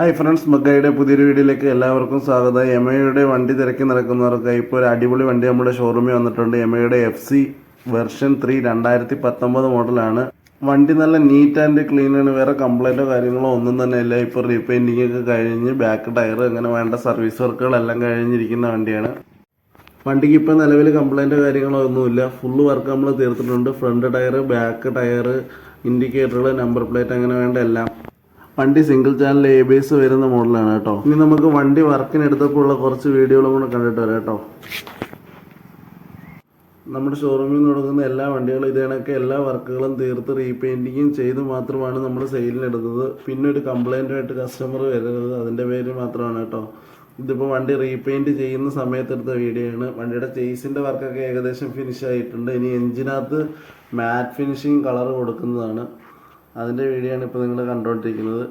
Hi friends മക്കയുടെ പുതിയൊരു വീഡിയോയിലേക്ക് എല്ലാവർക്കും സ്വാഗതം. എമയുടെ വണ്ടി തിരക്കി നടക്കുന്നവർക്ക് ഇപ്പോൾ ഒരു അടിപൊളി വണ്ടി നമ്മുടെ ഷോറൂമിൽ വന്നിട്ടുണ്ട്. എമയുടെ എഫ് സി വെർഷൻ ത്രീ രണ്ടായിരത്തി പത്തൊമ്പത് മോഡലാണ്. വണ്ടി നല്ല നീറ്റ് ആൻഡ് ക്ലീൻ ആണ്. വേറെ കംപ്ലൈന്റോ കാര്യങ്ങളോ ഒന്നും തന്നെ ഇല്ല. ഇപ്പോൾ റീപെയിന്റിംഗ് ഒക്കെ കഴിഞ്ഞ് ബാക്ക് ടയർ അങ്ങനെ വേണ്ട സർവീസ് വർക്കുകളെല്ലാം കഴിഞ്ഞിരിക്കുന്ന വണ്ടിയാണ്. വണ്ടിക്ക് ഇപ്പോൾ നിലവിൽ കംപ്ലൈന്റോ കാര്യങ്ങളോ ഒന്നുമില്ല ഫുള്ള് വർക്ക് നമ്മൾ തീർത്തിട്ടുണ്ട്. ഫ്രണ്ട് ടയർ ബാക്ക് ടയർ ഇൻഡിക്കേറ്ററുകൾ നമ്പർ പ്ലേറ്റ് അങ്ങനെ വേണ്ട എല്ലാം. വണ്ടി single channel A B S വരുന്ന മോഡലാണ് കേട്ടോ. ഇനി നമുക്ക് വണ്ടി വർക്കിന് എടുത്തപ്പോൾ ഉള്ള കുറച്ച് വീഡിയോകളും കൂടെ കണ്ടിട്ട് വരാം കേട്ടോ. നമ്മുടെ ഷോറൂമിൽ നിന്ന് തുടങ്ങുന്ന എല്ലാ വണ്ടികളും ഇതേ കണക്ക് എല്ലാ വർക്കുകളും തീർത്ത് റീപെയിന്റിങ്ങും ചെയ്ത് മാത്രമാണ് നമ്മൾ സെയിലിനെടുത്തത് പിന്നെ ഒരു കംപ്ലൈന്റുമായിട്ട് കസ്റ്റമർ വരരുത്. അതിന്റെ പേര് മാത്രമാണ് കേട്ടോ. ഇതിപ്പോൾ വണ്ടി റീപെയിന്റ് ചെയ്യുന്ന സമയത്ത് എടുത്ത വീഡിയോ ആണ്. വണ്ടിയുടെ ചേസിന്റെ വർക്കൊക്കെ ഏകദേശം ഫിനിഷ് ആയിട്ടുണ്ട്. ഇനി എഞ്ചിനകത്ത് മാറ്റ് ഫിനിഷിങ് കളർ കൊടുക്കുന്നതാണ്. അതിന്റെ വീഡിയോ ആണ് ഇപ്പോൾ നിങ്ങൾ കണ്ടുകൊണ്ടിരിക്കുന്നത്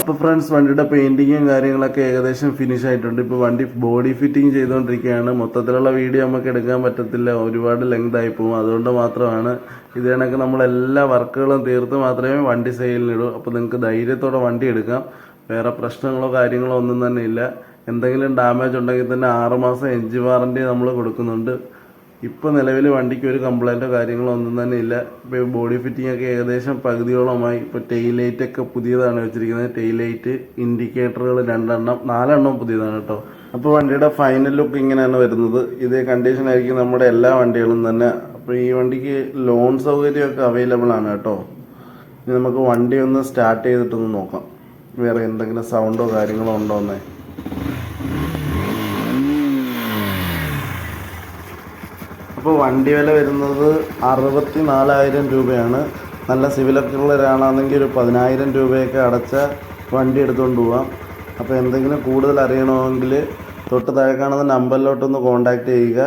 അപ്പോൾ ഫ്രണ്ട്സ് വണ്ടിയുടെ പെയിന്റിങ്ങും കാര്യങ്ങളൊക്കെ ഏകദേശം ഫിനിഷ് ആയിട്ടുണ്ട്. ഇപ്പോൾ വണ്ടി ബോഡി ഫിറ്റിംഗ് ചെയ്തുകൊണ്ടിരിക്കുകയാണ് മൊത്തത്തിലുള്ള വീഡിയോ നമുക്ക് എടുക്കാൻ പറ്റത്തില്ല. ഒരുപാട് ലെങ്ത് ആയി പോകും. അതുകൊണ്ട് മാത്രമാണ് ഇത് കണക്ക് നമ്മൾ എല്ലാ വർക്കുകളും തീർത്ത് മാത്രമേ വണ്ടി സെയിലിനിടൂ അപ്പോൾ നിങ്ങൾക്ക് ധൈര്യത്തോടെ വണ്ടി എടുക്കാം. വേറെ പ്രശ്നങ്ങളോ കാര്യങ്ങളോ ഒന്നും തന്നെ ഇല്ല. എന്തെങ്കിലും ഡാമേജ് ഉണ്ടെങ്കിൽ തന്നെ ആറുമാസം എഞ്ചിൻ വാറണ്ടി നമ്മൾ കൊടുക്കുന്നുണ്ട്. ഇപ്പോൾ നിലവിൽ വണ്ടിക്ക് ഒരു കംപ്ലൈന്റോ കാര്യങ്ങളോ ഒന്നും തന്നെ ഇല്ല. ഇപ്പോൾ ബോഡി ഫിറ്റിംഗ് ഒക്കെ ഏകദേശം പകുതിയോളമായി. ഇപ്പോൾ ടെയിൽ ലൈറ്റ് ഒക്കെ പുതിയതാണ് വെച്ചിരിക്കുന്നത്. ടെയിൽ ലൈറ്റ് ഇൻഡിക്കേറ്ററുകൾ രണ്ടെണ്ണം നാലെണ്ണം പുതിയതാണ് കേട്ടോ. അപ്പോൾ വണ്ടിയുടെ ഫൈനൽ ലുക്ക് ഇങ്ങനെയാണ് വരുന്നത്. ഇതേ കണ്ടീഷൻ ആയിരിക്കും നമ്മുടെ എല്ലാ വണ്ടികളും തന്നെ. അപ്പോൾ ഈ വണ്ടിക്ക് ലോൺ സൗകര്യമൊക്കെ അവൈലബിൾ ആണ് കേട്ടോ. ഇനി നമുക്ക് വണ്ടി ഒന്ന് സ്റ്റാർട്ട് ചെയ്തിട്ടൊന്ന് നോക്കാം. വേറെ എന്തെങ്കിലും സൗണ്ടോ കാര്യങ്ങളോ ഉണ്ടോ എന്നേ. അപ്പോൾ വണ്ടി വില വരുന്നത് അറുപത്തി നാലായിരം രൂപയാണ്. നല്ല സിവിലൊക്കെ ഉള്ളവരാണെങ്കിൽ ഒരു പതിനായിരം രൂപയൊക്കെ അടച്ച വണ്ടി എടുത്തുകൊണ്ട് പോവാം. അപ്പോൾ എന്തെങ്കിലും കൂടുതൽ അറിയണമെങ്കിൽ തൊട്ട് താഴെ കാണുന്ന നമ്പറിലോട്ടൊന്ന് കോൺടാക്റ്റ് ചെയ്യുക.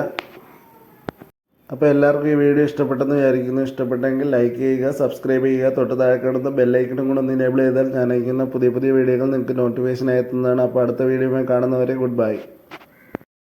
അപ്പോൾ എല്ലാവർക്കും ഈ വീഡിയോ ഇഷ്ടപ്പെട്ടെന്ന് വിചാരിക്കുന്നു. ഇഷ്ടപ്പെട്ടെങ്കിൽ ലൈക്ക് ചെയ്യുക സബ്സ്ക്രൈബ് ചെയ്യുക. തൊട്ട് താഴെ കാണുന്ന ബെല്ലൈക്കണും കൂടെ ഒന്ന് എനേബിൾ ചെയ്താൽ ഞാൻ അയക്കുന്ന പുതിയ പുതിയ വീഡിയോകൾ നിങ്ങൾക്ക് നോട്ടിഫിക്കേഷൻ എത്തുന്നതാണ്. അപ്പോൾ അടുത്ത വീഡിയോ കാണുന്നവരെ ഗുഡ് ബൈ